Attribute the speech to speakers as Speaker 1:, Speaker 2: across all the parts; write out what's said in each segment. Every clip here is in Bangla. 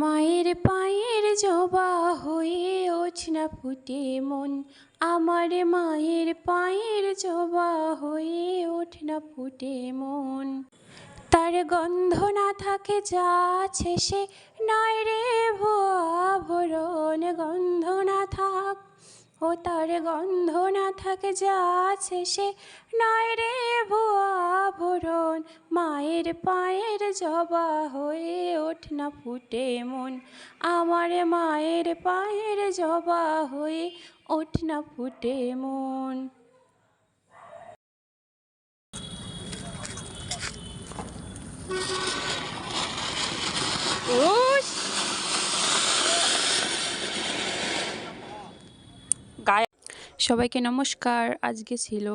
Speaker 1: মায়ের পায়ের জবা হয়ে ওছনা ফুটে মন। আমার মায়ের পায়ের জবা হয়ে ওঠনা ফুটে মন। তার গন্ধ না থাকে যা সে নয় রে ভুয়া ভরণ। গন্ধ না থাক ও তার গন্ধ না থাকে যা আছে সে নয় রে ভুয়া ভরণ মায়ের পায়ের জবা হয়ে ওঠ না ফুটে মন আমার মায়ের পায়ের জবা হয়ে ওঠ না ফুটে মন উস! গায়ে সবাইকে নমস্কার। আজকে ছিল,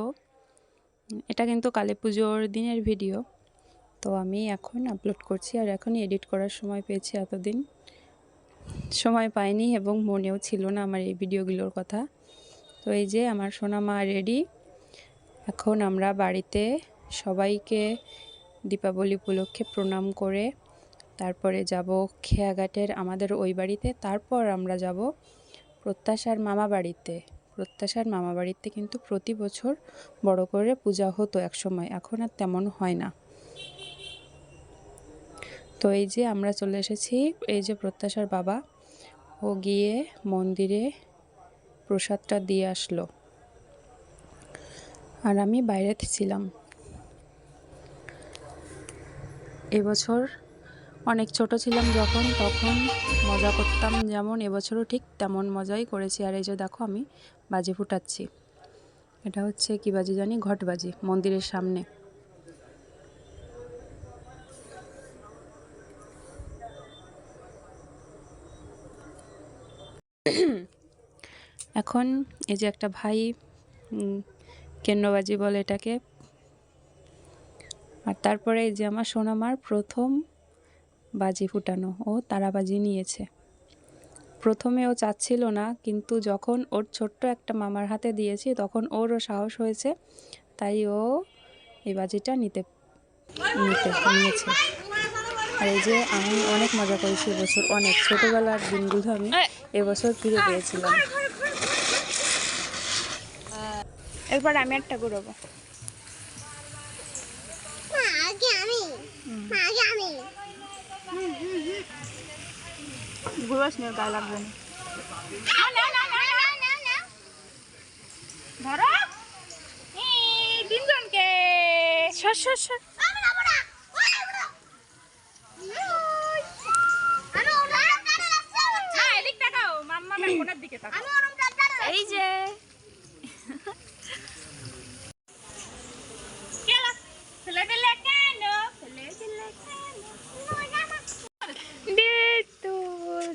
Speaker 1: এটা কিন্তু কালী পুজোর দিনের ভিডিও। তো আমি এখন আপলোড করছি আর এখনই এডিট করার সময় পেয়েছি এতদিন। সময় পাইনি এবং মনেও ছিল না আমার এই ভিডিওগুলোর কথা। তো এই যে আমার সোনা মা রেডি এখন আমরা বাড়িতে সবাইকে দীপাবলি উপলক্ষে প্রণাম করে তারপরে যাব খেয়াঘাটের আমাদের ওই বাড়িতে। তারপর আমরা যাব প্রত্যাশার মামা বাড়িতে। প্রত্যাশার মামা বাড়িতে কিন্তু প্রতি বছর বড় করে পূজা হতো এক সময় এখন আর তেমন হয় না। তো এই যে আমরা চলে এসেছি, এই যে প্রত্যাশার বাবা, ও গিয়ে মন্দিরে প্রসাদটা দিয়ে আসলো। আর আমি বাইরেতে ছিলাম। এবছর অনেক ছোট ছিলাম যখন, তখন মজা করতাম যেমন, এবছরও ঠিক তেমন মজাই করেছি। আর এই যে দেখো আমি বাজি ফুটাচ্ছি। এটা হচ্ছে কি বাজি জানি? ঘটবাজি মন্দিরের সামনে। এখন এই যে একটা ভাই কেন্দ্রবাজি বলে এটাকে। আর তারপরে এই যে আমার সোনামার প্রথম বাজি ফুটানো ও তারাবাজি নিয়েছে। প্রথমে ও চাচ্ছিল না কিন্তু যখন ওর ছোট্ট একটা মামার হাতে দিয়েছি তখন ওরও সাহস হয়েছে তাই ও এই বাজিটা নিতে নিতে নিয়েছে। আর এই যে আমি অনেক মজা করেছি এবছর অনেক। ছোটোবেলার দিনগুলো আমি এবছর ফিরে পেয়েছিলাম।
Speaker 2: এরপর আমি একটা ঘুরবো।
Speaker 3: আগে আমি আগে আমি।
Speaker 2: ঘুরোস না গায়ে লাগবে না। ধরো। তিনজনকে। সর সর সর না এদিক তাকাও মাম্মা বের কোনার দিকে তাকাও এই যে কেলা ফেলে দিলে কেন ফেলে দিলে কেন বিদ্যুৎ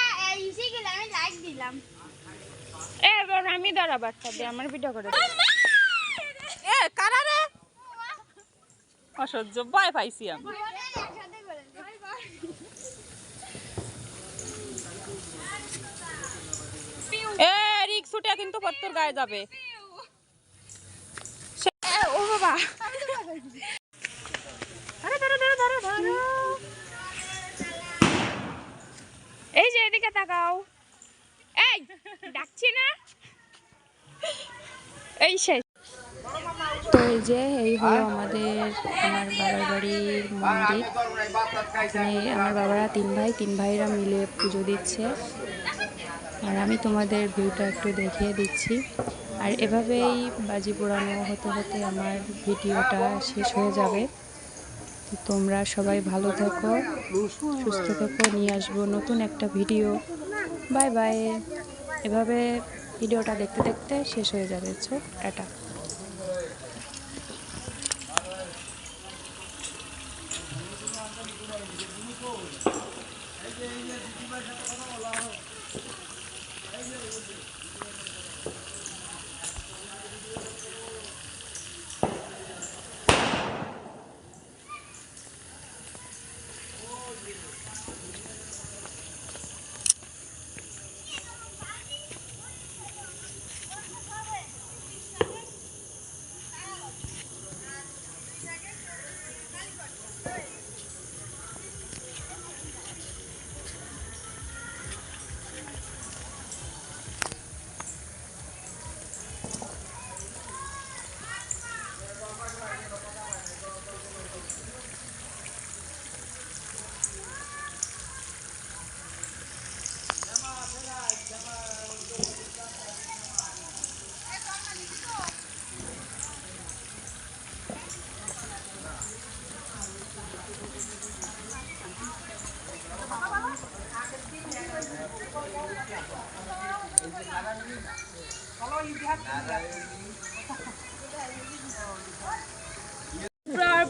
Speaker 3: দিলাম।
Speaker 2: এবার আমি দাঁড়াবো একটা দিয়ে আমার ভিডিও করে এ কারা রে? অসহ্য ভয় পাইছি আমি। এ রিক ছুটে কিন্তু পত্তর গায়ে যাবে। ও বাবা। ধরো ধরো ধরো ধরো ধরো এই যে এদিকে তাকাও।
Speaker 1: তো এই যে, এই হলো আমাদের, আমার বাবার বাড়ির মন্দির। এখানে আমার বাবারা তিন ভাই, তিন ভাইরা মিলে পুজো দিচ্ছে। আর আমি তোমাদের ভিউটা একটু দেখিয়ে দিচ্ছি। আর এভাবেই বাজি পোড়ানো হতে হতে আমার ভিডিওটা শেষ হয়ে যাবে। তোমরা সবাই ভালো থেকো, সুস্থ থেকো, নিয়ে আসব নতুন একটা ভিডিও। Bye bye. এভাবে ভিডিওটা দেখতে দেখতে শেষ হয়ে যাবে ছো টাটা।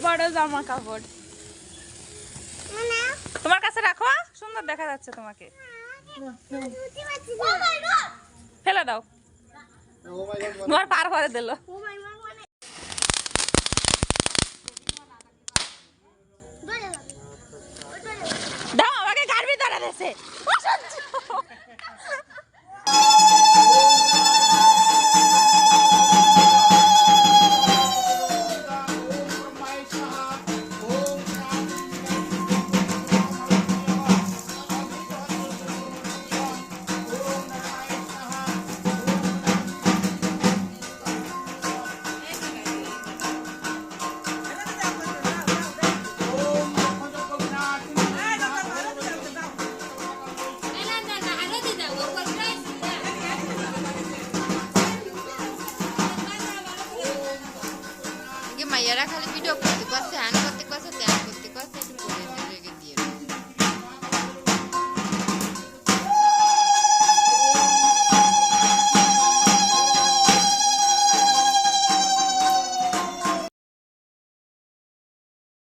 Speaker 2: বড় জামা কাপড়। তোমার কাছে রাখো সুন্দর দেখা যাচ্ছে তোমাকে। ফেলে দাও। তোমার পার করে দিল। দাও, আমাকে গাড়বি ধরে দিছে